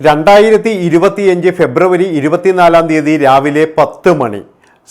രണ്ടായിരത്തി ഇരുപത്തിയഞ്ച് ഫെബ്രുവരി ഇരുപത്തിനാലാം തീയതി രാവിലെ പത്ത് മണി.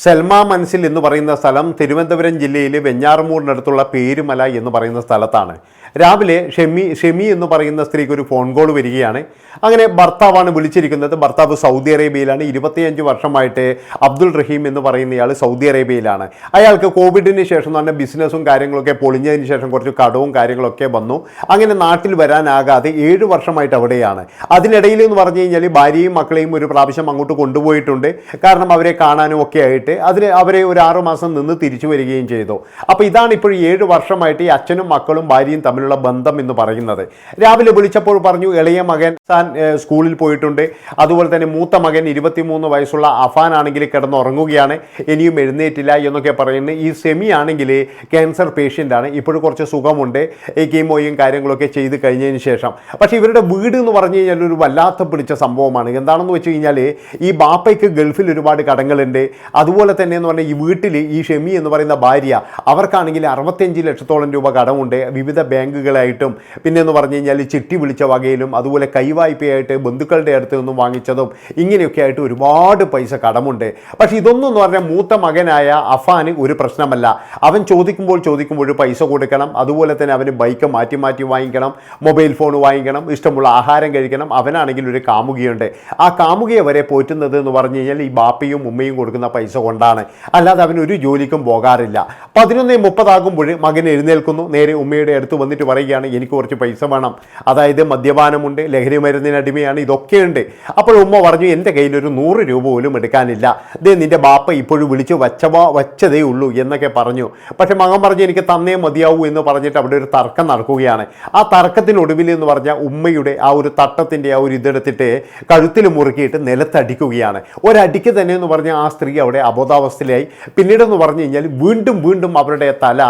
സെൽമ മനസ്സിൽ എന്ന് പറയുന്ന സ്ഥലം തിരുവനന്തപുരം ജില്ലയിലെ വെഞ്ഞാറമൂടിനടുത്തുള്ള പേരുമല എന്ന് പറയുന്ന സ്ഥലത്താണ്. രാവിലെ ഷെമി ഷെമി എന്ന് പറയുന്ന സ്ത്രീക്ക് ഒരു ഫോൺ കോൾ വരികയാണ്. അങ്ങനെ ഭർത്താവാണ് വിളിച്ചിരിക്കുന്നത്. ഭർത്താവ് സൗദി അറേബ്യയിലാണ്. ഇരുപത്തിയഞ്ച് വർഷമായിട്ട് അബ്ദുൾ റഹീം എന്ന് പറയുന്ന ഇയാൾ സൗദി അറേബ്യയിലാണ്. അയാൾക്ക് കോവിഡിന് ശേഷം തന്നെ ബിസിനസ്സും കാര്യങ്ങളൊക്കെ പൊളിഞ്ഞതിന് ശേഷം കുറച്ച് കടവും കാര്യങ്ങളൊക്കെ വന്നു. അങ്ങനെ നാട്ടിൽ വരാനാകാതെ ഏഴ് വർഷമായിട്ട് അവിടെയാണ്. അതിനിടയിൽ എന്ന് പറഞ്ഞു കഴിഞ്ഞാൽ ഭാര്യയും മക്കളെയും ഒരു പ്രാവശ്യം അങ്ങോട്ട് കൊണ്ടുപോയിട്ടുണ്ട്. കാരണം അവരെ കാണാനും ഒക്കെ ആയിട്ട് അതിന് അവരെ ഒരു ആറുമാസം നിന്ന് തിരിച്ചു വരികയും ചെയ്തു. അപ്പോൾ ഇതാണ് ഇപ്പോൾ ഏഴ് വർഷമായിട്ട് ഈ അച്ഛനും മക്കളും ഭാര്യയും തമ്മിലുള്ള ബന്ധം എന്ന് പറയുന്നത്. രാവിലെ വിളിച്ചപ്പോൾ പറഞ്ഞു ഇളയ മകൻ താൻ സ്കൂളിൽ പോയിട്ടുണ്ട്. അതുപോലെ തന്നെ മൂത്ത മകൻ ഇരുപത്തിമൂന്ന് വയസ്സുള്ള അഫാൻ ആണെങ്കിൽ കിടന്നുറങ്ങുകയാണ്. ഇനിയും എഴുന്നേറ്റില്ല എന്നൊക്കെ പറയുന്നത് ഈ സെമി ആണെങ്കിൽ ക്യാൻസർ പേഷ്യന്റ് ആണ് ഇപ്പോഴും കുറച്ച് സുഖമുണ്ട്. ഈ കീമോയും കാര്യങ്ങളൊക്കെ ചെയ്ത് കഴിഞ്ഞതിന് ശേഷം. പക്ഷേ ഇവരുടെ വീട് എന്ന് പറഞ്ഞു കഴിഞ്ഞാൽ ഒരു വല്ലാത്ത പിടിച്ച സംഭവമാണ്. എന്താണെന്ന് വെച്ച് കഴിഞ്ഞാൽ ഈ ബാപ്പയ്ക്ക് ഗൾഫിൽ ഒരുപാട് കടങ്ങളുണ്ട്. അതുപോലെ തന്നെ എന്ന് പറഞ്ഞാൽ ഈ വീട്ടിൽ ഈ ഷെമി എന്ന് പറയുന്ന ഭാര്യ അവർക്കാണെങ്കിൽ അറുപത്തഞ്ച് ലക്ഷത്തോളം രൂപ കടമുണ്ട്. വിവിധ ബാങ്കുകളായിട്ടും പിന്നെ എന്ന് പറഞ്ഞു കഴിഞ്ഞാൽ ചിട്ടി വിളിച്ച വകയിലും അതുപോലെ കൈവായ്പയായിട്ട് ബന്ധുക്കളുടെ അടുത്ത് നിന്നും വാങ്ങിച്ചതും ഇങ്ങനെയൊക്കെ ആയിട്ട് ഒരുപാട് പൈസ കടമുണ്ട്. പക്ഷേ ഇതൊന്നും എന്ന് പറഞ്ഞാൽ മൂത്ത മകനായ അഫാന് ഒരു പ്രശ്നമല്ല. അവൻ ചോദിക്കുമ്പോൾ ചോദിക്കുമ്പോൾ പൈസ കൊടുക്കണം. അതുപോലെ തന്നെ അവന് ബൈക്ക് മാറ്റി മാറ്റി വാങ്ങിക്കണം. മൊബൈൽ ഫോൺ വാങ്ങിക്കണം. ഇഷ്ടമുള്ള ആഹാരം കഴിക്കണം. അവനാണെങ്കിൽ ഒരു കാമുകിയുണ്ട്. ആ കാമുകിയെ വരെ പോറ്റുന്നത് എന്ന് പറഞ്ഞു കഴിഞ്ഞാൽ ഈ ബാപ്പയും ഉമ്മയും കൊടുക്കുന്ന പൈസ കൊണ്ടാണ്. അല്ലാതെ അവൻ ഒരു ജോലിക്കും പോകാറില്ല. പതിനൊന്ന് മുപ്പതാകുമ്പോൾ മകൻ എഴുന്നേൽക്കുന്നു. നേരെ ഉമ്മയുടെ അടുത്ത് വന്നിട്ട് പറയുകയാണ് എനിക്ക് കുറച്ച് പൈസ വേണം. അതായത് മദ്യപാനമുണ്ട് ലഹരി മരുന്നിന് അടിമയാണ് ഇതൊക്കെയുണ്ട് അപ്പോൾ ഉമ്മ പറഞ്ഞു എന്റെ കയ്യിൽ ഒരു നൂറ് രൂപ പോലും എടുക്കാനില്ല. ദേ നിന്റെ ബാപ്പ ഇപ്പോഴും വിളിച്ച് വച്ചവാ വച്ചതേ ഉള്ളൂ എന്നൊക്കെ പറഞ്ഞു. പക്ഷേ മകൻ പറഞ്ഞു എനിക്ക് തന്നേ മതിയാവൂ എന്ന് പറഞ്ഞിട്ട് അവിടെ ഒരു തർക്കം നടക്കുകയാണ്. ആ തർക്കത്തിനൊടുവിൽ എന്ന് പറഞ്ഞാൽ ഉമ്മയുടെ ആ ഒരു തട്ടത്തിന്റെ ആ ഒരു ഇതെടുത്തിട്ട് കഴുത്തിൽ മുറുക്കിയിട്ട് നിലത്തടിക്കുകയാണ്. ഒരടിക്ക് തന്നെ എന്ന് പറഞ്ഞാൽ ആ സ്ത്രീ അവിടെ അബോധാവസ്ഥയിലായി. പിന്നീടെന്ന് പറഞ്ഞു കഴിഞ്ഞാൽ വീണ്ടും വീണ്ടും അവരുടെ തല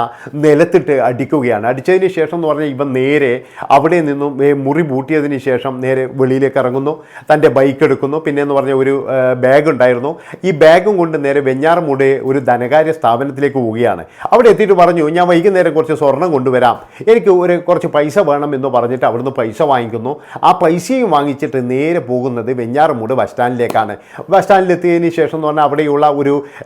നിലത്തിട്ട് അടിക്കുകയാണ്. അടിച്ചതിന് ശേഷം എന്ന് പറഞ്ഞാൽ ഇവ നേരെ അവിടെ നിന്നും മുറി പൂട്ടിയതിന് ശേഷം നേരെ വെളിയിലേക്ക് ഇറങ്ങുന്നു. തന്റെ ബൈക്ക് എടുക്കുന്നു. പിന്നെ എന്ന് പറഞ്ഞാൽ ഒരു ബാഗ് ഉണ്ടായിരുന്നു. ഈ ബാഗും കൊണ്ട് നേരെ വെഞ്ഞാറമൂട് ഒരു ധനകാര്യ സ്ഥാപനത്തിലേക്ക് പോവുകയാണ്. അവിടെ എത്തിയിട്ട് പറഞ്ഞു ഞാൻ വൈകുന്നേരം കുറച്ച് സ്വർണം കൊണ്ടുവരാം. എനിക്ക് ഒരു കുറച്ച് പൈസ വേണം എന്ന് പറഞ്ഞിട്ട് അവിടുന്ന് പൈസ വാങ്ങിക്കുന്നു. ആ പൈസയും വാങ്ങിച്ചിട്ട് നേരെ പോകുന്നത് വെഞ്ഞാറമൂട് ബസ് സ്റ്റാൻഡിലേക്കാണ്. ബസ് സ്റ്റാൻഡിലെത്തിയതിന് ശേഷം എന്ന് പറഞ്ഞാൽ അവിടെയുള്ള ഒരു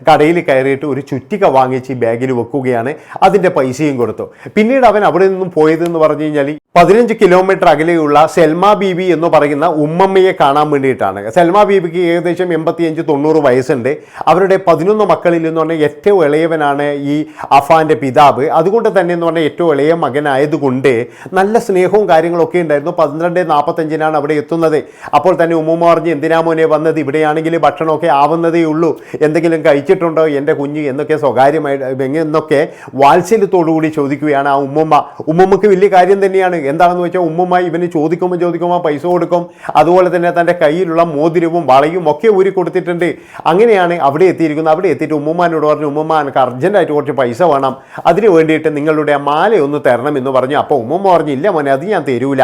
കടയിൽ കയറിയിട്ട് ഒരു ചുറ്റിക വാങ്ങിച്ച് ബാഗിൽ വെക്കുകയാണ്. അതിന്റെ പൈസയും കൊടുത്തു. പിന്നീട് അവൻ അവിടെ നിന്നും പോയതെന്ന് പറഞ്ഞു കഴിഞ്ഞാൽ പതിനഞ്ച് കിലോമീറ്റർ അകലെയുള്ള സെൽമ ബീബി എന്ന് പറയുന്ന ഉമ്മമ്മയെ കാണാൻ വേണ്ടിയിട്ടാണ്. സെൽമ ബീബിക്ക് ഏകദേശം എൺപത്തിയഞ്ച് തൊണ്ണൂറ് വയസ്സുണ്ട്. അവരുടെ പതിനൊന്ന് മക്കളിൽ എന്ന് പറഞ്ഞാൽ ഏറ്റവും ഇളയവനാണ് ഈ അഫാന്റെ പിതാവ്. അതുകൊണ്ട് തന്നെ എന്ന് പറഞ്ഞാൽ ഏറ്റവും ഇളയ മകനായതുകൊണ്ട് നല്ല സ്നേഹവും കാര്യങ്ങളൊക്കെ ഉണ്ടായിരുന്നു. പന്ത്രണ്ട് നാൽപ്പത്തഞ്ചിനാണ് അവിടെ എത്തുന്നത്. അപ്പോൾ തന്നെ ഉമ്മമ്മ പറഞ്ഞ് എന്തിനാ മോനെ വന്നത്? ഇവിടെയാണെങ്കിൽ ഭക്ഷണമൊക്കെ ആവുന്നതേ ഉള്ളൂ. എന്തെങ്കിലും കഴിച്ചിട്ടുണ്ടോ? എന്റെ കുഞ്ഞ് എന്നൊക്കെ സ്വകാര്യമായിട്ട് എന്നൊക്കെ വാത്സല്യത്തോടു കൂടി ചോദിക്കുകയാണ് ആ ഉമ്മമ്മ. ഉമ്മമ്മക്ക് വലിയ കാര്യം തന്നെയാണ്. എന്താണെന്ന് വെച്ചാൽ ഉമ്മുമായി ഇവന് ചോദിക്കുമ്പോൾ ചോദിക്കുമ്പോൾ പൈസ കൊടുക്കും. അതുപോലെ തന്നെ തന്റെ കയ്യിലുള്ള മോതിരവും വളയും ഒക്കെ ഊരി കൊടുത്തിട്ടുണ്ട്. അങ്ങനെയാണ് അവിടെ എത്തിയിരിക്കുന്നത്. അവിടെ എത്തിയിട്ട് ഉമ്മുമാനോട് പറഞ്ഞു ഉമ്മുമ്മ എനിക്ക് അർജന്റായിട്ട് കുറച്ച് പൈസ വേണം. അതിന് വേണ്ടിയിട്ട് നിങ്ങളുടെ മാല ഒന്ന് തരണം എന്ന് പറഞ്ഞു. അപ്പോൾ ഉമ്മുമ്മ പറഞ്ഞു ഇല്ല മോനെ അത് ഞാൻ തരൂല.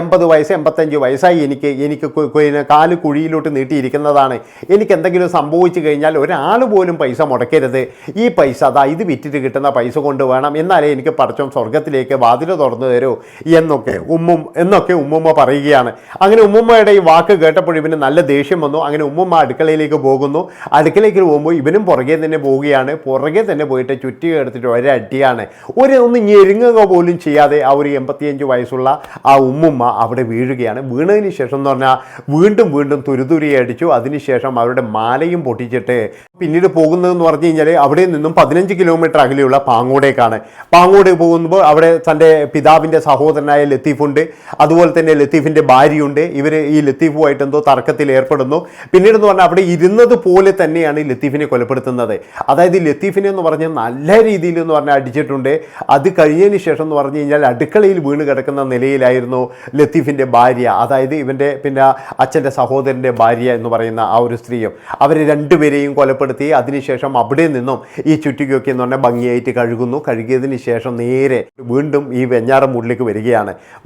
എൺപത് വയസ്സ് എൺപത്തഞ്ച് വയസ്സായി എനിക്ക് എനിക്ക് കാൽ കുഴിയിലോട്ട് നീട്ടിയിരിക്കുന്നതാണ്. എനിക്ക് എന്തെങ്കിലും സംഭവിച്ചു കഴിഞ്ഞാൽ ഒരാൾ പോലും പൈസ മുടക്കരുത്. ഈ പൈസ അതാ ഇത് വിറ്റിട്ട് കിട്ടുന്ന പൈസ കൊണ്ട് വേണം. എന്നാലേ എനിക്ക് പടച്ചോം സ്വർഗത്തിലേക്ക് വാതിൽ തുറന്നു തരൂ. എന്നൊക്കെ ഉമ്മും എന്നൊക്കെ ഉമ്മുമ്മ പറയുകയാണ്. അങ്ങനെ ഉമ്മുമ്മയുടെ ഈ വാക്ക് കേട്ടപ്പോൾ ഇവന് നല്ല ദേഷ്യം വന്നു. അങ്ങനെ ഉമ്മുമ്മ അടുക്കളയിലേക്ക് പോകുന്നു. അടുക്കളയിലേക്ക് പോകുമ്പോൾ ഇവനും പുറകെ തന്നെ പോവുകയാണ്. പുറകെ തന്നെ പോയിട്ട് ചുറ്റി എടുത്തിട്ട് ഒരടിയാണ് ഒരു ഒന്ന് ഞെരുങ്ങുക പോലും ചെയ്യാതെ ആ ഒരു എൺപത്തിയഞ്ച് വയസ്സുള്ള ആ ഉമ്മുമ്മ അവിടെ വീഴുകയാണ്. വീണതിന് ശേഷം എന്ന് പറഞ്ഞാൽ വീണ്ടും വീണ്ടും തുരുതുരി അടിച്ചു. അതിനുശേഷം അവരുടെ മാലയും പൊട്ടിച്ചിട്ട് പിന്നീട് പോകുന്നതെന്ന് പറഞ്ഞു കഴിഞ്ഞാൽ അവിടെ നിന്നും പതിനഞ്ച് കിലോമീറ്റർ അകലെയുള്ള പാങ്ങോടേക്കാണ്. പാങ്ങോട് പോകുമ്പോൾ അവിടെ തന്റെ പിതാവിന്റെ സഹോദരനായ ലത്തീഫുണ്ട്. അതുപോലെ തന്നെ ലത്തീഫിന്റെ ഭാര്യയുണ്ട്. ഇവർ ഈ ലത്തീഫുമായിട്ട് എന്തോ തർക്കത്തിൽ ഏർപ്പെടുന്നു. പിന്നീട് എന്ന് പറഞ്ഞാൽ അവിടെ ഇരുന്നത് പോലെ തന്നെയാണ് ഈ ലത്തീഫിനെ കൊലപ്പെടുത്തുന്നത്. അതായത് ലത്തീഫിനെ എന്ന് പറഞ്ഞാൽ നല്ല രീതിയിൽ എന്ന് പറഞ്ഞാൽ അടിച്ചിട്ടുണ്ട്. അത് കഴിഞ്ഞതിന് ശേഷം എന്ന് പറഞ്ഞു കഴിഞ്ഞാൽ അടുക്കളയിൽ വീണ് കിടക്കുന്ന നിലയിലായിരുന്നു ലത്തീഫിന്റെ ഭാര്യ. അതായത് ഇവന്റെ പിന്നെ അച്ഛന്റെ സഹോദരന്റെ ഭാര്യ എന്ന് പറയുന്ന ആ ഒരു സ്ത്രീയും. അവർ രണ്ടുപേരെയും കൊലപ്പെടുത്തി. കൊലപ്പെടുത്തി അതിനുശേഷം അവിടെ നിന്നും ഈ ചുറ്റിക്കൊക്കെ എന്ന് പറഞ്ഞാൽ ഭംഗിയായിട്ട് കഴുകുന്നു. കഴുകിയതിന് ശേഷം നേരെ വീണ്ടും ഈ വെഞ്ഞാറമൂടിലേക്ക് വരികയാണ്.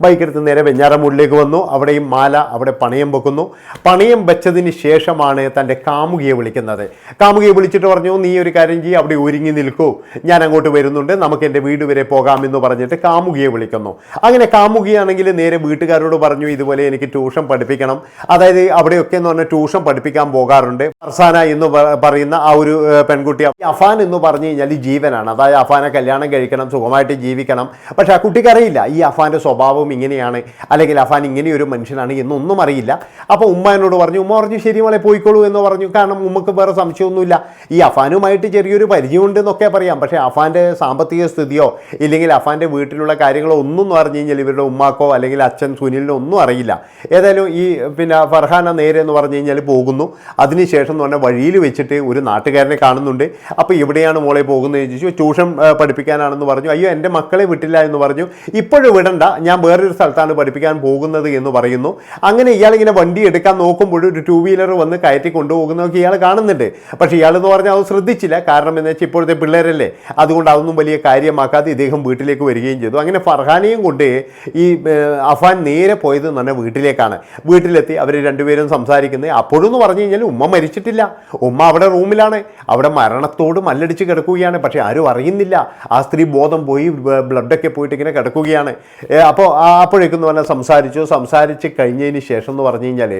ബൈക്കെടുത്ത് നേരെ വെഞ്ഞാറമൂടിലേക്ക് വന്നു. അവിടെയും മാല അവിടെ പണയം വെക്കുന്നു. പണയം വെച്ചതിന് ശേഷമാണ് തന്റെ കാമുകിയെ വിളിക്കുന്നത്. കാമുകിയെ വിളിച്ചിട്ട് പറഞ്ഞു നീ ഒരു കാര്യം ചെയ്യ് അവിടെ ഒരുങ്ങി നിൽക്കൂ. ഞാൻ അങ്ങോട്ട് വരുന്നുണ്ട്. നമുക്ക് എന്റെ വീട് വരെ പോകാമെന്ന് പറഞ്ഞിട്ട് കാമുകിയെ വിളിക്കുന്നു. അങ്ങനെ കാമുകിയാണെങ്കിൽ നേരെ വീട്ടുകാരോട് പറഞ്ഞു ഇതുപോലെ എനിക്ക് ട്യൂഷൻ പഠിപ്പിക്കണം. അതായത് അവിടെയൊക്കെ എന്ന് പറഞ്ഞാൽ ട്യൂഷൻ പഠിപ്പിക്കാൻ പോകാറുണ്ട്. ഫർസാന എന്ന് പറയുന്ന ആ ഒരു പെൺകുട്ടി അഫാൻ എന്ന് പറഞ്ഞു കഴിഞ്ഞാൽ ജീവനാണ്. അതായത് അഫാനെ കല്യാണം കഴിക്കണം സുഖമായിട്ട് ജീവിക്കണം. പക്ഷെ ആ കുട്ടിക്കറിയില്ല ഈ അഫാന്റെ സ്വഭാവം ഇങ്ങനെയാണ് അല്ലെങ്കിൽ അഫാൻ ഇങ്ങനെയൊരു മനുഷ്യനാണ് എന്നൊന്നും അറിയില്ല. അപ്പോൾ ഉമ്മ എന്നോട് പറഞ്ഞു ഉമ്മ പറഞ്ഞു ശരി മോളെ പോയിക്കോളൂ എന്ന് പറഞ്ഞു. കാരണം ഉമ്മക്ക് വേറെ സംശയമൊന്നുമില്ല. ഈ അഫാനുമായിട്ട് ചെറിയൊരു പരിചയമുണ്ട് എന്നൊക്കെ പറയാം. പക്ഷേ അഫാന്റെ സാമ്പത്തിക സ്ഥിതിയോ ഇല്ലെങ്കിൽ അഫാന്റെ വീട്ടിലുള്ള കാര്യങ്ങളോ ഒന്നും എന്ന് പറഞ്ഞു കഴിഞ്ഞാൽ ഇവരുടെ ഉമ്മാക്കോ അല്ലെങ്കിൽ അച്ഛൻ സുനിലിനോ ഒന്നും അറിയില്ല. ഏതായാലും ഈ പിന്നെ ഫർഹാന നേരെ എന്ന് പറഞ്ഞു കഴിഞ്ഞാൽ പോകുന്നു. അതിനുശേഷം എന്ന് പറഞ്ഞാൽ വഴിയിൽ വെച്ചിട്ട് ഒരു നാട്ടുകാരനെ കാണുന്നുണ്ട്. അപ്പോൾ ഇവിടെയാണ് മോളെ പോകുന്നത് ചോദിച്ചു ട്യൂഷൻ പഠിപ്പിക്കാനാണെന്ന് പറഞ്ഞു. അയ്യോ എന്റെ മക്കളെ വിട്ടില്ല എന്ന് പറഞ്ഞു. ഇപ്പോഴും വിടണ്ട. ഞാൻ വേറൊരു സ്ഥലത്താണ് പഠിപ്പിക്കാൻ പോകുന്നത് എന്ന് പറയുന്നു. അങ്ങനെ ഇയാളിങ്ങനെ വണ്ടി എടുക്കാൻ നോക്കുമ്പോൾ ഒരു ടൂ വീലർ വന്ന് കയറ്റി കൊണ്ടുപോകുന്നതൊക്കെ ഇയാൾ കാണുന്നുണ്ട്. പക്ഷേ ഇയാൾ എന്ന് പറഞ്ഞാൽ അത് ശ്രദ്ധിച്ചില്ല. കാരണം എന്ന് വെച്ചാൽ ഇപ്പോഴത്തെ പിള്ളേരല്ലേ? അതുകൊണ്ട് അതൊന്നും വലിയ കാര്യമാക്കാതെ ഇദ്ദേഹം വീട്ടിലേക്ക് വരികയും ചെയ്തു. അങ്ങനെ ഫർഹാനെയും കൊണ്ട് ഈ അഫാൻ നേരെ പോയത് എന്ന് വീട്ടിലേക്കാണ്. വീട്ടിലെത്തി അവർ രണ്ടുപേരും സംസാരിക്കുന്നത് അപ്പോഴെന്ന് പറഞ്ഞു കഴിഞ്ഞാൽ ഉമ്മ മരിച്ചിട്ടില്ല. ഉമ്മ അവിടെ റൂമിലാണ്. അവിടെ മരണത്തോട് മല്ലടിച്ച് കിടക്കുകയാണ്. പക്ഷേ ആരും അറിയുന്നില്ല. ആ സ്ത്രീ ബോധം പോയി ബ്ലഡൊക്കെ പോയിട്ട് ഇങ്ങനെ കിടക്കുകയാണ്. അപ്പോൾ അപ്പോഴേക്കെന്ന് പറഞ്ഞാൽ സംസാരിച്ചു. സംസാരിച്ച് കഴിഞ്ഞതിന് ശേഷം എന്ന് പറഞ്ഞു കഴിഞ്ഞാൽ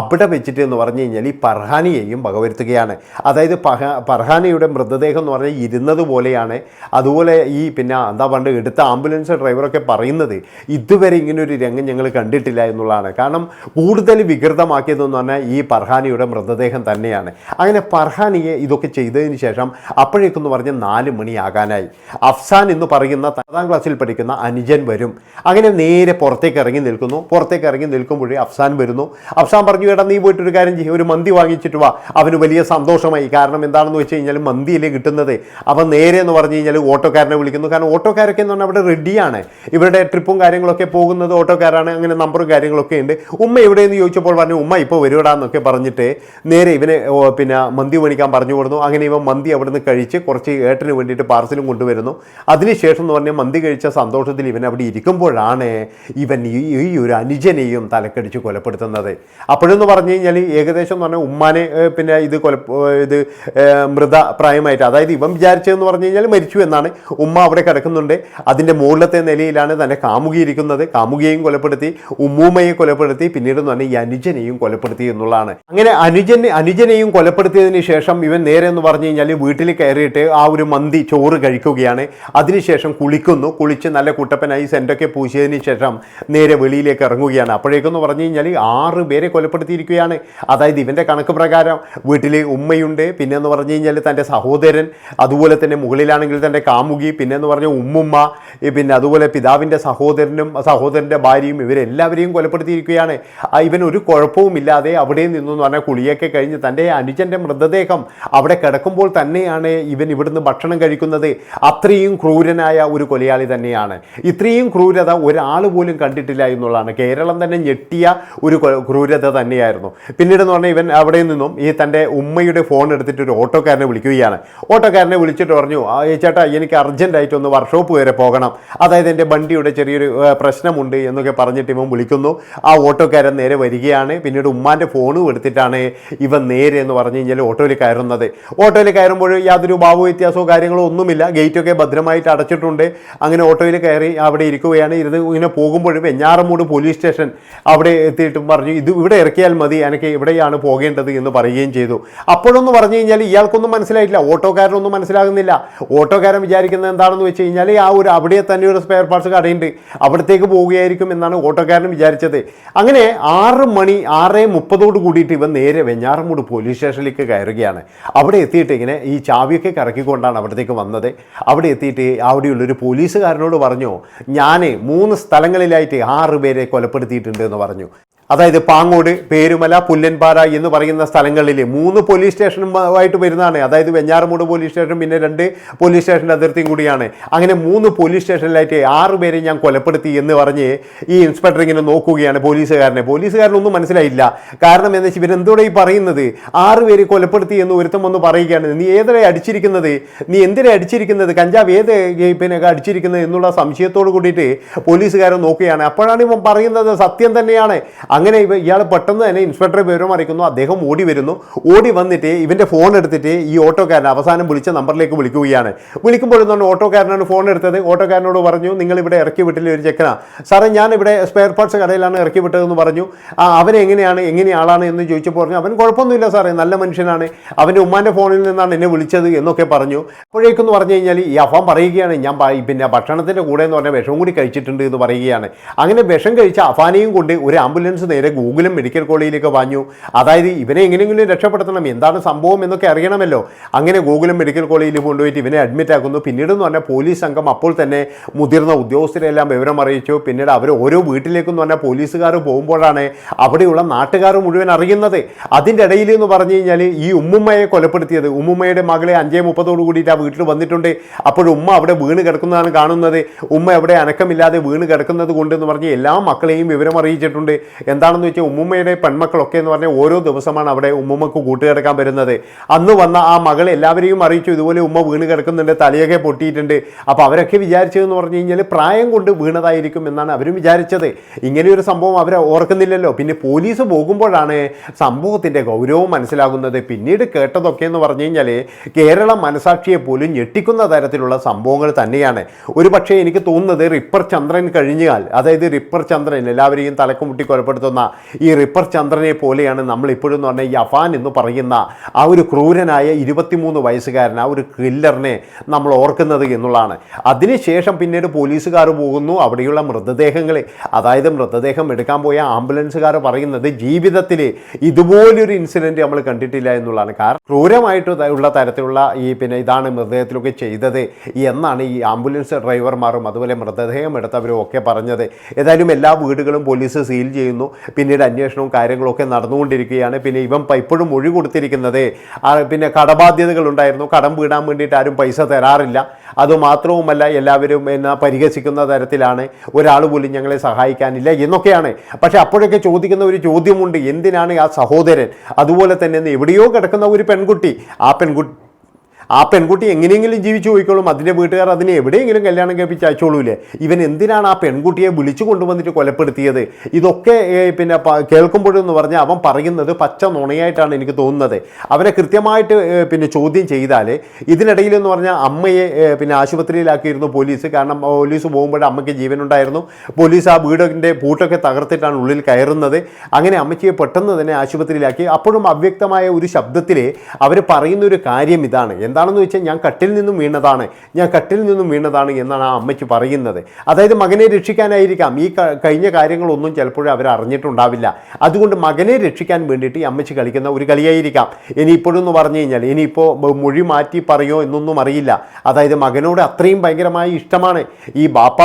അവിടെ വെച്ചിട്ട് എന്ന് പറഞ്ഞു കഴിഞ്ഞാൽ ഈ പർഹാനിയെയും വകവരുത്തുകയാണ്. അതായത് പഹ പർഹാനിയുടെ മൃതദേഹം എന്ന് പറഞ്ഞാൽ ഇരുന്നത് പോലെയാണ്. അതുപോലെ ഈ പിന്നെ എന്താ പണ്ട് എടുത്ത ആംബുലൻസ് ഡ്രൈവറൊക്കെ പറയുന്നത് ഇതുവരെ ഇങ്ങനെ ഒരു രംഗം ഞങ്ങൾ കണ്ടിട്ടില്ല എന്നുള്ളതാണ്. കാരണം കൂടുതൽ വികൃതമാക്കിയതെന്ന് പറഞ്ഞാൽ ഈ പർഹാനിയുടെ മൃതദേഹം തന്നെയാണ്. അങ്ങനെ പർഹാനിയെ ഇതൊക്കെ ചെയ്തതിന് ശേഷം അപ്പോഴേക്കെന്ന് പറഞ്ഞാൽ നാല് മണിയാകാനായി. അഫ്സാൻ എന്ന് പറയുന്ന പത്താം ക്ലാസ്സിൽ പഠിക്കുന്ന അനുജൻ വരും. അങ്ങനെ നേരെ പുറത്തേക്ക് ഇറങ്ങി നിൽക്കുന്നു. പുറത്തേക്ക് ഇറങ്ങി നിൽക്കുമ്പോഴേ അഫ്സാൻ വരുന്നു. അഫ്സാൻ പറഞ്ഞു എടാ നീ പോയിട്ട് ഒരു കാര്യം ചെയ്യും. ഒരു മന്തി വാങ്ങിച്ചിട്ട് വാ. അവന് വലിയ സന്തോഷമായി. കാരണം എന്താണെന്ന് വെച്ച് കഴിഞ്ഞാൽ മന്തിയിലേ കിട്ടുന്നത്. അവൻ നേരെ എന്ന് പറഞ്ഞു കഴിഞ്ഞാൽ ഓട്ടോക്കാരനെ വിളിക്കുന്നു. കാരണം ഓട്ടോക്കാരൊക്കെ എന്ന് പറഞ്ഞാൽ അവിടെ റെഡിയാണ്. ഇവരുടെ ട്രിപ്പും കാര്യങ്ങളൊക്കെ പോകുന്നത് ഓട്ടോക്കാരാണ്. അങ്ങനെ നമ്പറും കാര്യങ്ങളൊക്കെ ഉണ്ട്. ഉമ്മ എവിടെയെന്ന് ചോദിച്ചപ്പോൾ പറഞ്ഞു ഉമ്മ ഇപ്പോൾ വരുവിടാന്നൊക്കെ പറഞ്ഞിട്ട് നേരെ ഇവനെ പിന്നെ മന്തി മേടിക്കാൻ പറഞ്ഞു കൊടുത്തു. അങ്ങനെ ഇവൻ മന്തി അവിടുന്ന് കഴിച്ച് കുറച്ച് ഏട്ടന് വേണ്ടിയിട്ട് പാർസലും കൊണ്ടുവരുന്നു. അതിനുശേഷം എന്ന് പറഞ്ഞാൽ മന്തി കഴിച്ച സന്തോഷത്തിൽ ഇവൻ അവിടെ ഇരിക്കുമ്പോഴാണ് ഇവൻ ഈ ഒരു അനുജനെയും തലക്കടിച്ച് കൊലപ്പെടുത്തുന്നത്. അപ്പോഴെന്ന് പറഞ്ഞു കഴിഞ്ഞാൽ ഏകദേശം എന്ന് പറഞ്ഞാൽ ഉമ്മാനെ പിന്നെ ഇത് കൊല ഇത് മൃത പ്രായമായിട്ട് അതായത് ഇവൻ വിചാരിച്ചതെന്ന് പറഞ്ഞു കഴിഞ്ഞാൽ മരിച്ചു എന്നാണ് ഉമ്മ അവിടെ കിടക്കുന്നുണ്ട്. അതിന്റെ മുകളിലത്തെ നിലയിലാണ് തന്നെ കാമുകി ഇരിക്കുന്നത്. കാമുകിയെയും കൊലപ്പെടുത്തി ഉമ്മൂമ്മയെ കൊലപ്പെടുത്തി പിന്നീട് എന്ന് പറഞ്ഞാൽ ഈ അനുജനെയും കൊലപ്പെടുത്തി എന്നുള്ളതാണ്. അങ്ങനെ അനുജനെ അനുജനെയും കൊലപ്പെടുത്തിയതിന് ശേഷം ഇവൻ നേരെ എന്ന് പറഞ്ഞു കഴിഞ്ഞാൽ വീട്ടിൽ കയറിയിട്ട് ആ ഒരു മന്തി ചോറ് കഴിക്കുകയാണ്. അതിനുശേഷം കുളിക്കുന്നു. കുളിച്ച് നല്ല കുട്ടപ്പനായി സെന്റൊക്കെ പൂശിയതിന് ശേഷം നേരെ വെളിയിലേക്ക് ഇറങ്ങുകയാണ്. അപ്പോഴേക്കെന്ന് പറഞ്ഞു കഴിഞ്ഞാൽ ആറ് പേരെ കൊലപ്പെടുത്തിയിരിക്കുകയാണ്. അതായത് ഇവന്റെ കണക്ക് പ്രകാരം വീട്ടിൽ ഉമ്മയുണ്ട്. പിന്നെ എന്ന് പറഞ്ഞു കഴിഞ്ഞാൽ തന്റെ സഹോദരൻ അതുപോലെ തന്നെ മുകളിലാണെങ്കിൽ തന്റെ കാമുകി പിന്നെ പറഞ്ഞ ഉമ്മുമ്മ പിന്നെ അതുപോലെ പിതാവിന്റെ സഹോദരനും സഹോദരന്റെ ഭാര്യയും ഇവരെല്ലാവരെയും കൊലപ്പെടുത്തിയിരിക്കുകയാണ്. ഇവൻ ഒരു കുഴപ്പവും ഇല്ലാതെ അവിടെ നിന്നു പറഞ്ഞാൽ കുളിയൊക്കെ കഴിഞ്ഞ് തന്റെ അനുജന്റെ മൃതദേഹം അവിടെ കിടക്കുമ്പോൾ തന്നെയാണ് ഇവൻ ഇവിടുന്ന് ഭക്ഷണം കഴിക്കുന്നത്. അത്രയും ക്രൂരനായ ഒരു കൊലയാളി തന്നെയാണ്. ഇത്രയും ക്രൂരത ഒരാൾ പോലും കണ്ടിട്ടില്ല എന്നുള്ളതാണ്. കേരളം തന്നെ ഞെട്ടിയ ഒരു ക്രൂരത തന്നെയായിരുന്നു. പിന്നീട് എന്ന് പറഞ്ഞാൽ ഇവൻ അവിടെ നിന്നും ഈ തന്റെ ഉമ്മയുടെ ഫോൺ എടുത്തിട്ട് ഒരു ഓട്ടോക്കാരനെ വിളിക്കുകയാണ്. ഓട്ടോക്കാരനെ വിളിച്ചിട്ട് പറഞ്ഞു "ആ, ഏ ചേട്ടാ എനിക്ക് അർജന്റായിട്ട് ഒന്ന് വർക്ക്ഷോപ്പ് വരെ പോകണം. അതായത് എന്റെ വണ്ടിയുടെ ചെറിയൊരു പ്രശ്നമുണ്ട് എന്നൊക്കെ പറഞ്ഞിട്ട് ഇവൻ വിളിക്കുന്നു. ആ ഓട്ടോക്കാരൻ നേരെ വരികയാണ്. പിന്നീട് ഉമ്മാന്റെ ഫോണും എടുത്തിട്ടാണ് ഇവൻ നേരെ എന്ന് പറഞ്ഞു കഴിഞ്ഞാൽ ഓട്ടോയിൽ കയറുന്നത്. ഓട്ടോയിൽ കയറുമ്പോൾ യാതൊരു ഭാവ വ്യത്യാസമോ കാര്യങ്ങളോ ഒന്നുമില്ല. ഗേറ്റൊക്കെ ഭദ്രമായിട്ട് അടച്ചിട്ടുണ്ട്. അങ്ങനെ ഓട്ടോയിൽ കയറി അവിടെ ഇരിക്കുകയാണ്. ഇത് ഇങ്ങനെ പോകുമ്പോഴും വെഞ്ഞാറമൂട് പോലീസ് സ്റ്റേഷൻ അവിടെ എത്തിയിട്ട് പറഞ്ഞു ഇത് ഇവിടെ ഇറക്കിയാൽ മതി എനിക്ക് ഇവിടെയാണ് പോകേണ്ടത് എന്ന് പറയുകയും ചെയ്തു. അപ്പോഴൊന്ന് പറഞ്ഞു കഴിഞ്ഞാൽ ഇയാൾക്കൊന്നും മനസ്സിലായിട്ടില്ല ഓട്ടോക്കാരനൊന്നും മനസ്സിലാകുന്നില്ല. ഓട്ടോക്കാരൻ വിചാരിക്കുന്നത് എന്താണെന്ന് വെച്ച് കഴിഞ്ഞാൽ ആ ഒരു അവിടെ തന്നെ ഒരു സ്പെയർ പാർട്സ് കടയുണ്ട് അവിടത്തേക്ക് പോവുകയായിരിക്കും എന്നാണ് ഓട്ടോക്കാരൻ വിചാരിച്ചത്. അങ്ങനെ ആറ് മണി ആറ് മുപ്പതോട് കൂടിയിട്ട് ഇവൻ നേരെ വെഞ്ഞാറമൂട് പോലീസ് സ്റ്റേഷനിലേക്ക് കയറുകയാണ്. അവിടെ എത്തിയിട്ട് ഇങ്ങനെ ഈ ചാവിയൊക്കെ കറക്കിക്കൊണ്ടാണ് അവിടത്തേക്ക് വന്നത്. അവിടെ എത്തിയിട്ട് അവിടെയുള്ളൊരു പോലീസുകാരനോട് പറഞ്ഞു ഞാൻ മൂന്ന് സ്ഥലങ്ങളിലായിട്ട് ആറ് പേരെ കൊലപ്പെടുത്തിയിട്ടുണ്ട് എന്ന് പറഞ്ഞു. അതായത് പാങ്ങോട് പേരുമല പുല്ലൻപാറ എന്ന് പറയുന്ന സ്ഥലങ്ങളിൽ മൂന്ന് പോലീസ് സ്റ്റേഷനുമായിട്ട് വരുന്നതാണ്. അതായത് വെഞ്ഞാറമൂട് പോലീസ് സ്റ്റേഷൻ പിന്നെ രണ്ട് പോലീസ് സ്റ്റേഷന്റെ അതിർത്തിയും കൂടിയാണ്. അങ്ങനെ മൂന്ന് പോലീസ് സ്റ്റേഷനിലായിട്ട് ആറ് പേരെ ഞാൻ കൊലപ്പെടുത്തി എന്ന് പറഞ്ഞ് ഈ ഇൻസ്പെക്ടർ ഇങ്ങനെ നോക്കുകയാണ് പോലീസുകാരനെ. പോലീസുകാരനൊന്നും മനസ്സിലായില്ല. കാരണം എന്താ വെച്ചാൽ ഇവരെന്തോടെ ഈ പറയുന്നത്? ആറ് പേര് കൊലപ്പെടുത്തി എന്ന് ഒരുത്തം വന്ന് പറയുകയാണ്. നീ ഏതിനെ അടിച്ചിരിക്കുന്നത്? നീ എന്തിനെ അടിച്ചിരിക്കുന്നത്? കഞ്ചാവ് ഏത് പിന്നെ അടിച്ചിരിക്കുന്നത് എന്നുള്ള സംശയത്തോട് കൂടിയിട്ട് പോലീസുകാരൻ നോക്കുകയാണ്. അപ്പോഴാണ് ഇവൻ പറയുന്നത് സത്യം തന്നെയാണ്. അങ്ങനെ ഇവ ഇയാൾ പെട്ടെന്ന് തന്നെ ഇൻസ്പെക്ടറെ വിവരം അറിയിക്കുന്നു. അദ്ദേഹം ഓടി വരുന്നു. ഓടി വന്നിട്ട് ഇവന്റെ ഫോൺ എടുത്തിട്ട് ഈ ഓട്ടോക്കാരൻ അവസാനം വിളിച്ച നമ്പറിലേക്ക് വിളിക്കുകയാണ്. വിളിക്കുമ്പോൾ എന്താണ് ഓട്ടോക്കാരനാണ് ഫോൺ എടുത്തത്. ഓട്ടോക്കാരനോട് പറഞ്ഞു നിങ്ങൾ ഇവിടെ ഇറക്കി വിട്ടില്ല ഒരു ചെക്കനാ. സാറേ ഞാൻ ഇവിടെ സ്പെയർ പാർട്സ് കടയിലാണ് ഇറക്കി വിട്ടതെന്ന് പറഞ്ഞു. ആ അവൻ എങ്ങനെയാണ് എങ്ങനെ ആളാണ് എന്ന് ചോദിച്ചപ്പോൾ പറഞ്ഞു അവൻ കുഴപ്പമൊന്നുമില്ല സാറേ നല്ല മനുഷ്യനാണ്. അവന്റെ ഉമ്മാന്റെ ഫോണിൽ നിന്നാണ് എന്നെ വിളിച്ചത് എന്നൊക്കെ പറഞ്ഞു. അപ്പോഴേക്കെന്ന് പറഞ്ഞു കഴിഞ്ഞാൽ ഈ അഫാൻ പറയുകയാണ് ഞാൻ പിന്നെ ഭക്ഷണത്തിന്റെ കൂടെ എന്ന് പറഞ്ഞാൽ വിഷം കൂടി കഴിച്ചിട്ടുണ്ട് എന്ന് പറയുകയാണ്. അങ്ങനെ വിഷം കഴിച്ച അഫാനെയും കൊണ്ട് ഒരു ആംബുലൻസ് നേരെ ഗൂഗിളും മെഡിക്കൽ കോളേജിലേക്ക് വാങ്ങു അതായത് ഇവനെ എങ്ങനെയെങ്കിലും രക്ഷപ്പെടുത്തണം എന്താണ് സംഭവം എന്നൊക്കെ അറിയണമല്ലോ. അങ്ങനെ ഗൂഗിളും മെഡിക്കൽ കോളേജിൽ കൊണ്ടുപോയിട്ട് ഇവനെ അഡ്മിറ്റ് ആക്കുന്നു. പിന്നീട് എന്ന് പറഞ്ഞാൽ പോലീസ് സംഘം അപ്പോൾ തന്നെ മുതിർന്ന ഉദ്യോഗസ്ഥരെല്ലാം വിവരം അറിയിച്ചു. പിന്നീട് അവർ ഓരോ വീട്ടിലേക്കെന്ന് പറഞ്ഞാൽ പോലീസുകാർ പോകുമ്പോഴാണ് അവിടെയുള്ള നാട്ടുകാർ മുഴുവൻ അറിയുന്നത്. അതിന്റെ ഇടയിൽ എന്ന് പറഞ്ഞു കഴിഞ്ഞാൽ ഈ ഉമ്മുമ്മയെ കൊലപ്പെടുത്തിയത്. ഉമ്മുമ്മയുടെ മകളെ അഞ്ചേ മുപ്പതോട് കൂടിയിട്ട് ആ വീട്ടിൽ വന്നിട്ടുണ്ട്. അപ്പോൾ ഉമ്മ അവിടെ വീണ് കിടക്കുന്നതാണ് കാണുന്നത്. ഉമ്മ അവിടെ അനക്കമില്ലാതെ വീണ് കിടക്കുന്നത് കൊണ്ടെന്ന് പറഞ്ഞ് എല്ലാ മക്കളെയും വിവരം അറിയിച്ചിട്ടുണ്ട്. എന്താണെന്ന് വെച്ചാൽ ഉമ്മുമ്മയുടെ പെൺമക്കളൊക്കെ എന്ന് പറഞ്ഞാൽ ഓരോ ദിവസമാണ് അവിടെ ഉമ്മുമ്മക്ക് കൂട്ടുകിടക്കാൻ വരുന്നത്. അന്ന് വന്ന ആ മകൾ എല്ലാവരെയും അറിയിച്ചു ഇതുപോലെ ഉമ്മ വീണ് കിടക്കുന്നുണ്ട് തലയൊക്കെ പൊട്ടിയിട്ടുണ്ട്. അപ്പോൾ അവരൊക്കെ വിചാരിച്ചതെന്ന് പറഞ്ഞു കഴിഞ്ഞാൽ പ്രായം കൊണ്ട് വീണതായിരിക്കും എന്നാണ് അവരും വിചാരിച്ചത്. ഇങ്ങനെയൊരു സംഭവം അവരെ ഓർക്കുന്നില്ലല്ലോ. പിന്നെ പോലീസ് പോകുമ്പോഴാണ് സംഭവത്തിന്റെ ഗൗരവം മനസ്സിലാകുന്നത്. പിന്നീട് കേട്ടതൊക്കെ എന്ന് പറഞ്ഞു കഴിഞ്ഞാൽ കേരള മനസാക്ഷിയെ പോലും ഞെട്ടിക്കുന്ന തരത്തിലുള്ള സംഭവങ്ങൾ തന്നെയാണ്. ഒരു പക്ഷേ എനിക്ക് തോന്നുന്നത് റിപ്പർ ചന്ദ്രൻ കഴിഞ്ഞാൽ അതായത് റിപ്പർ ചന്ദ്രൻ എല്ലാവരെയും തലക്കുമുട്ടി കൊലപ്പെടുത്തുന്ന ഈ റിപ്പർ ചന്ദ്രനെ പോലെയാണ് നമ്മൾ ഇപ്പോഴും എന്ന് പറഞ്ഞാൽ ഈ അഫാൻ എന്ന് പറയുന്ന ആ ഒരു ക്രൂരനായ ഇരുപത്തിമൂന്ന് വയസ്സുകാരൻ ആ ഒരു കില്ലറിനെ നമ്മൾ ഓർക്കുന്നത് എന്നുള്ളതാണ്. അതിനുശേഷം പിന്നീട് പോലീസുകാർ പോകുന്നു അവിടെയുള്ള മൃതദേഹങ്ങളെ. അതായത് മൃതദേഹം എടുക്കാൻ പോയ ആംബുലൻസുകാർ പറയുന്നത് ജീവിതത്തിൽ ഇതുപോലൊരു ഇൻസിഡന്റ് നമ്മൾ കണ്ടിട്ടില്ല എന്നുള്ളതാണ്. കാരണം ക്രൂരമായിട്ട് ഉള്ള തരത്തിലുള്ള ഈ പിന്നെ ഇതാണ് മൃതദേഹത്തിലൊക്കെ ചെയ്തത് എന്നാണ് ഈ ആംബുലൻസ് ഡ്രൈവർമാരും അതുപോലെ മൃതദേഹം എടുത്തവരും ഒക്കെ പറഞ്ഞത്. ഏതായാലും എല്ലാ വീടുകളും പോലീസ് സീൽ ചെയ്യുന്നു. പിന്നീട് അന്വേഷണവും കാര്യങ്ങളൊക്കെ നടന്നുകൊണ്ടിരിക്കുകയാണ്. പിന്നെ ഇവൻ ഇപ്പോഴും മൊഴി കൊടുത്തിരിക്കുന്നത് പിന്നെ കടബാധ്യതകൾ ഉണ്ടായിരുന്നു. കടം വീടാൻ വേണ്ടിയിട്ട് ആരും പൈസ തരാറില്ല. അതുമാത്രവുമല്ല എല്ലാവരും എന്നാ പരിഹസിക്കുന്ന തരത്തിലാണ് ഒരാൾ പോലും ഞങ്ങളെ സഹായിക്കാനില്ല എന്നൊക്കെയാണ്. പക്ഷേ അപ്പോഴൊക്കെ ചോദിക്കുന്ന ഒരു ചോദ്യമുണ്ട് എന്തിനാണ് ആ സഹോദരൻ? അതുപോലെ തന്നെ എവിടെയോ കിടക്കുന്ന ഒരു പെൺകുട്ടി ആ പെൺകുട്ടി ആ പെൺകുട്ടി എങ്ങനെയെങ്കിലും ജീവിച്ചു പോയിക്കോളും. അതിന്റെ വീട്ടുകാർ അതിനെ എവിടെയെങ്കിലും കല്യാണം കഴിപ്പിച്ച് അയച്ചോളൂലേ? ഇവൻ എന്തിനാണ് ആ പെൺകുട്ടിയെ വിളിച്ചു കൊണ്ടുവന്നിട്ട് കൊലപ്പെടുത്തിയത്? ഇതൊക്കെ പിന്നെ കേൾക്കുമ്പോഴെന്ന് പറഞ്ഞാൽ അവൻ പറയുന്നത് പച്ച നുണയായിട്ടാണ് എനിക്ക് തോന്നുന്നത്. അവരെ കൃത്യമായിട്ട് പിന്നെ ചോദ്യം ചെയ്താൽ ഇതിനിടയിൽ എന്ന് പറഞ്ഞാൽ അമ്മയെ പിന്നെ ആശുപത്രിയിലാക്കിയിരുന്നു പോലീസ്. കാരണം പോലീസ് പോകുമ്പോൾ അമ്മയ്ക്ക് ജീവനുണ്ടായിരുന്നു. പോലീസ് ആ വീടിന്റെ പൂട്ടൊക്കെ തകർത്തിട്ടാണ് ഉള്ളിൽ കയറുന്നത്. അങ്ങനെ അമ്മച്ചിയെ പെട്ടെന്ന് തന്നെ ആശുപത്രിയിലാക്കി. അപ്പോഴും അവ്യക്തമായ ഒരു ശബ്ദത്തിൽ അവർ പറയുന്ന ഒരു കാര്യം ഇതാണ്. എന്താണെന്ന് വെച്ചാൽ ഞാൻ കട്ടിൽ നിന്നും വീണതാണ് ഞാൻ കട്ടിൽ നിന്നും വീണതാണ് എന്നാണ് ആ അമ്മയ്ക്ക് പറയുന്നത്. അതായത് മകനെ രക്ഷിക്കാനായിരിക്കാം. ഈ കഴിഞ്ഞ കാര്യങ്ങളൊന്നും ചിലപ്പോഴും അവർ അറിഞ്ഞിട്ടുണ്ടാവില്ല. അതുകൊണ്ട് മകനെ രക്ഷിക്കാൻ വേണ്ടിയിട്ട് ഈ അമ്മച്ചി കളിക്കുന്ന ഒരു കളിയായിരിക്കാം. ഇനിയിപ്പോഴെന്ന് പറഞ്ഞു കഴിഞ്ഞാൽ ഇനിയിപ്പോൾ മൊഴി മാറ്റി പറയോ എന്നൊന്നും അറിയില്ല. അതായത് മകനോട് അത്രയും ഭയങ്കരമായ ഇഷ്ടമാണ്. ഈ ബാപ്പ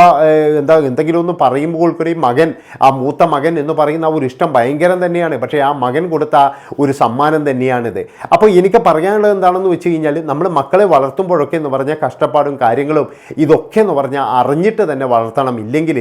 എന്താ എന്തെങ്കിലും ഒന്ന് പറയുമ്പോൾ കൂടി മകൻ ആ മൂത്ത മകൻ എന്ന് പറയുന്ന ആ ഒരു ഇഷ്ടം ഭയങ്കരം തന്നെയാണ്. പക്ഷേ ആ മകൻ കൊടുത്ത ഒരു സമ്മാനം തന്നെയാണിത്. അപ്പോൾ എനിക്ക് പറയാനുള്ളത് എന്താണെന്ന് വെച്ച് കഴിഞ്ഞാൽ നമ്മൾ മക്കളെ വളർത്തുമ്പോഴൊക്കെ എന്ന് പറഞ്ഞാൽ കഷ്ടപ്പാടും കാര്യങ്ങളും ഇതൊക്കെ എന്ന് പറഞ്ഞാൽ അറിഞ്ഞിട്ട് തന്നെ വളർത്തണം. ഇല്ലെങ്കിൽ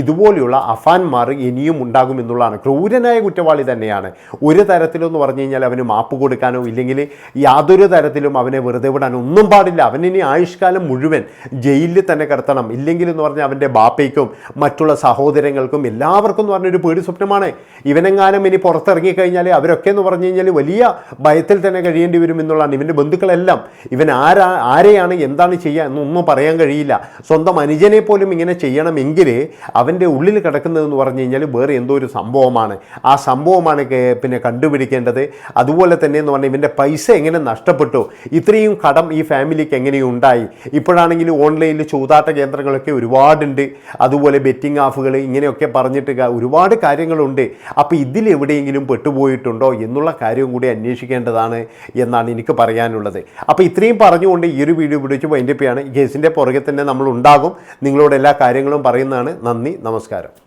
ഇതുപോലെയുള്ള അഫാൻമാർ ഇനിയും ഉണ്ടാകുമെന്നുള്ളതാണ് ക്രൂരനായ കുറ്റവാളി തന്നെയാണ്. ഒരു തരത്തിലെന്ന് പറഞ്ഞു കഴിഞ്ഞാൽ അവന് മാപ്പ് കൊടുക്കാനോ ഇല്ലെങ്കിൽ യാതൊരു തരത്തിലും അവനെ വെറുതെ വിടാനോ ഒന്നും പാടില്ല. അവനിനി ആയുഷ്കാലം മുഴുവൻ ജയിലിൽ തന്നെ കിടത്തണം. ഇല്ലെങ്കിൽ എന്ന് പറഞ്ഞാൽ അവന്റെ ബാപ്പയ്ക്കും മറ്റുള്ള സഹോദരങ്ങൾക്കും എല്ലാവർക്കും എന്ന് പറഞ്ഞൊരു പേടി സ്വപ്നമാണ്. ഇവനെങ്ങാനും ഇനി പുറത്തിറങ്ങി കഴിഞ്ഞാൽ അവരൊക്കെ എന്ന് പറഞ്ഞു കഴിഞ്ഞാൽ വലിയ ഭയത്തിൽ തന്നെ കഴിയേണ്ടി വരും എന്നുള്ളതാണ്. ഇവന്റെ ബന്ധുക്കളെല്ലാം ഇവൻ ആരാ ആരെയാണ് എന്താണ് ചെയ്യുക എന്നൊന്നും പറയാൻ കഴിയില്ല. സ്വന്തം അനുജനെ പോലും ഇങ്ങനെ ചെയ്യണമെങ്കിൽ അവന്റെ ഉള്ളിൽ കിടക്കുന്നതെന്ന് പറഞ്ഞു കഴിഞ്ഞാൽ വേറെ എന്തോ ഒരു സംഭവമാണ്. ആ സംഭവമാണ് പിന്നെ കണ്ടുപിടിക്കേണ്ടത്. അതുപോലെ തന്നെ എന്ന് പറഞ്ഞാൽ ഇവന്റെ പൈസ എങ്ങനെ നഷ്ടപ്പെട്ടു? ഇത്രയും കടം ഈ ഫാമിലിക്ക് എങ്ങനെയുണ്ടായി ഇപ്പോഴാണെങ്കിൽ ഓൺലൈനിൽ ചൂതാട്ട കേന്ദ്രങ്ങളൊക്കെ ഒരുപാടുണ്ട്. അതുപോലെ ബെറ്റിംഗ് ആഫുകൾ ഇങ്ങനെയൊക്കെ പറഞ്ഞിട്ട് ഒരുപാട് കാര്യങ്ങളുണ്ട്. അപ്പോൾ ഇതിൽ എവിടെയെങ്കിലും പെട്ടുപോയിട്ടുണ്ടോ എന്നുള്ള കാര്യം കൂടി അന്വേഷിക്കേണ്ടതാണ് എന്നാണ് എനിക്ക് പറയാനുള്ളത്. അപ്പോൾ ഇത്രയും പറഞ്ഞുകൊണ്ട് ഈ ഒരു വീഡിയോ പിടിച്ച് വൈൻഡപ്പ് ചെയ്യാണ്. ഈ കേസിന്റെ പുറകെ തന്നെ നമ്മൾ ഉണ്ടാകും. നിങ്ങളോട് എല്ലാ കാര്യങ്ങളും പറയുന്നതാണ്. നന്ദി നമസ്കാരം.